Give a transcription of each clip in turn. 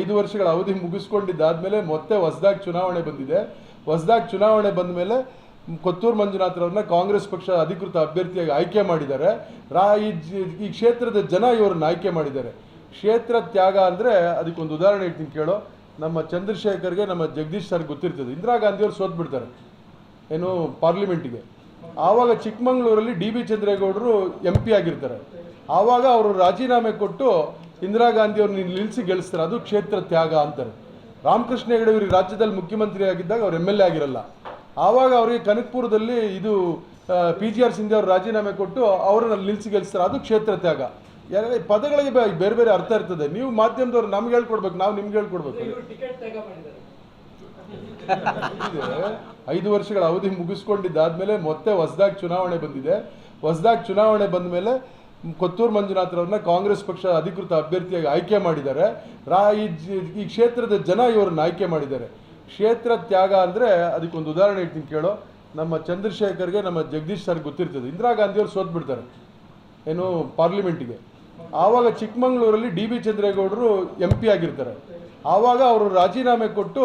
ಐದು ವರ್ಷಗಳ ಅವಧಿ ಮುಗಿಸ್ಕೊಂಡಿದ್ದಾದ್ಮೇಲೆ ಮತ್ತೆ ಹೊಸದಾಗಿ ಚುನಾವಣೆ ಬಂದಿದೆ. ಹೊಸದಾಗಿ ಚುನಾವಣೆ ಬಂದ ಮೇಲೆ ಕೊತ್ತೂರು ಮಂಜುನಾಥ್ರವ್ರನ್ನ ಕಾಂಗ್ರೆಸ್ ಪಕ್ಷ ಅಧಿಕೃತ ಅಭ್ಯರ್ಥಿಯಾಗಿ ಆಯ್ಕೆ ಮಾಡಿದ್ದಾರೆ. ರಾ, ಈ ಕ್ಷೇತ್ರದ ಜನ ಇವರನ್ನ ಆಯ್ಕೆ ಮಾಡಿದ್ದಾರೆ. ಕ್ಷೇತ್ರ ತ್ಯಾಗ ಅಂದರೆ ಅದಕ್ಕೊಂದು ಉದಾಹರಣೆ ಹೇಳ್ತೀನಿ ಕೇಳೋ. ನಮ್ಮ ಚಂದ್ರಶೇಖರ್ಗೆ ನಮ್ಮ ಜಗದೀಶ್ ಸರ್ ಗೊತ್ತಿರ್ತದೆ. ಇಂದಿರಾ ಗಾಂಧಿಯವರು ಸೋತ್ ಬಿಡ್ತಾರೆ. ಏನು ಪಾರ್ಲಿಮೆಂಟಿಗೆ. ಆವಾಗ ಚಿಕ್ಕಮಂಗ್ಳೂರಲ್ಲಿ ಡಿ ಬಿ ಚಂದ್ರೇಗೌಡರು ಎಂ ಪಿ ಆಗಿರ್ತಾರೆ. ಆವಾಗ ಅವರು ರಾಜೀನಾಮೆ ಕೊಟ್ಟು ಇಂದಿರಾ ಗಾಂಧಿಯವ್ರನ್ನ ನಿಲ್ಲಿಸಿ ಗೆಲ್ಲಿಸ್ತಾರೆ ಅದು ಕ್ಷೇತ್ರ ತ್ಯಾಗ ಅಂತಾರೆ. ರಾಮಕೃಷ್ಣ ಹೆಗಡೆ ಇವರು ರಾಜ್ಯದಲ್ಲಿ ಮುಖ್ಯಮಂತ್ರಿ ಆಗಿದ್ದಾಗ ಅವ್ರು ಎಂ ಎಲ್ ಎ ಆಗಿರಲ್ಲ. ಆವಾಗ ಅವರಿಗೆ ಕನಕಪುರದಲ್ಲಿ ಇದು ಪಿ ಜಿ ಆರ್ ಸಿಂಧೆ ಅವರು ರಾಜೀನಾಮೆ ಕೊಟ್ಟು ಅವರನ್ನ ನಿಲ್ಲಿಸಿ ಗೆಲ್ಲಿಸ್ತಾರೆ ಅದು ಕ್ಷೇತ್ರ ತ್ಯಾಗ. ಯಾರೇ ಪದಗಳಿಗೆ ಬೇರೆ ಬೇರೆ ಅರ್ಥ ಇರ್ತದೆ. ನೀವು ಮಾಧ್ಯಮದವ್ರು ನಮ್ಗೆ ಹೇಳ್ಕೊಡ್ಬೇಕು ನಾವು ನಿಮ್ಗೆ ಹೇಳ್ಕೊಡ್ಬೇಕು. ಐದು ವರ್ಷಗಳ ಅವಧಿ ಮುಗಿಸ್ಕೊಂಡಿದ್ದಾದ್ಮೇಲೆ ಮತ್ತೆ ಹೊಸದಾಗಿ ಚುನಾವಣೆ ಬಂದಿದೆ. ಹೊಸದಾಗಿ ಚುನಾವಣೆ ಬಂದ ಮೇಲೆ ಕೊತ್ತೂರು ಮಂಜುನಾಥ್ರವ್ರನ್ನ ಕಾಂಗ್ರೆಸ್ ಪಕ್ಷ ಅಧಿಕೃತ ಅಭ್ಯರ್ಥಿಯಾಗಿ ಆಯ್ಕೆ ಮಾಡಿದ್ದಾರೆ. ರಾ, ಈ ಕ್ಷೇತ್ರದ ಜನ ಇವರನ್ನ ಆಯ್ಕೆ ಮಾಡಿದ್ದಾರೆ. ಕ್ಷೇತ್ರ ತ್ಯಾಗ ಅಂದರೆ ಅದಕ್ಕೊಂದು ಉದಾಹರಣೆ ಹೇಳ್ತೀನಿ ಕೇಳೋ. ನಮ್ಮ ಚಂದ್ರಶೇಖರ್ಗೆ ನಮ್ಮ ಜಗದೀಶ್ ಸರ್ ಗೊತ್ತಿರ್ತದೆ. ಇಂದಿರಾ ಗಾಂಧಿಯವರು ಸೋತ್ ಬಿಡ್ತಾರೆ ಏನು ಪಾರ್ಲಿಮೆಂಟಿಗೆ. ಆವಾಗ ಚಿಕ್ಕಮಂಗ್ಳೂರಲ್ಲಿ ಡಿ ಬಿ ಚಂದ್ರೇಗೌಡರು ಎಂ ಪಿ ಆಗಿರ್ತಾರೆ. ಆವಾಗ ಅವರು ರಾಜೀನಾಮೆ ಕೊಟ್ಟು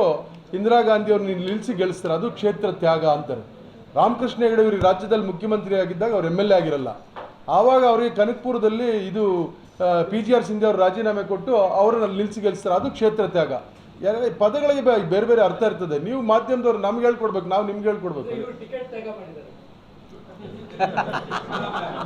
ಇಂದಿರಾ ಗಾಂಧಿಯವ್ರನ್ನ ನಿಲ್ಲಿಸಿ ಗೆಲ್ಲಿಸ್ತಾರೆ ಅದು ಕ್ಷೇತ್ರ ತ್ಯಾಗ ಅಂತಾರೆ. ರಾಮಕೃಷ್ಣ ಹೆಗಡೆ ಇವರು ರಾಜ್ಯದಲ್ಲಿ ಮುಖ್ಯಮಂತ್ರಿ ಆಗಿದ್ದಾಗ ಅವ್ರು ಎಂ ಎಲ್ ಎ ಆಗಿರಲ್ಲ. ಆವಾಗ ಅವರಿಗೆ ಕನಕಪುರದಲ್ಲಿ ಇದು ಪಿ ಜಿ ಆರ್ ಸಿಂಧೆ ಅವರು ರಾಜೀನಾಮೆ ಕೊಟ್ಟು ಅವರನ್ನು ನಿಲ್ಲಿಸಿ ಗೆಲ್ಲಿಸ್ತಾರೆ ಅದು ಕ್ಷೇತ್ರ ತ್ಯಾಗ. ಯಾಕಂದರೆ ಪದಗಳಿಗೆ ಬೇರೆ ಬೇರೆ ಅರ್ಥ ಇರ್ತದೆ. ನೀವು ಮಾಧ್ಯಮದವ್ರು ನಮ್ಗೆ ಹೇಳ್ಕೊಡ್ಬೇಕು ನಾವು ನಿಮ್ಗೆ ಹೇಳ್ಕೊಡ್ಬೇಕು.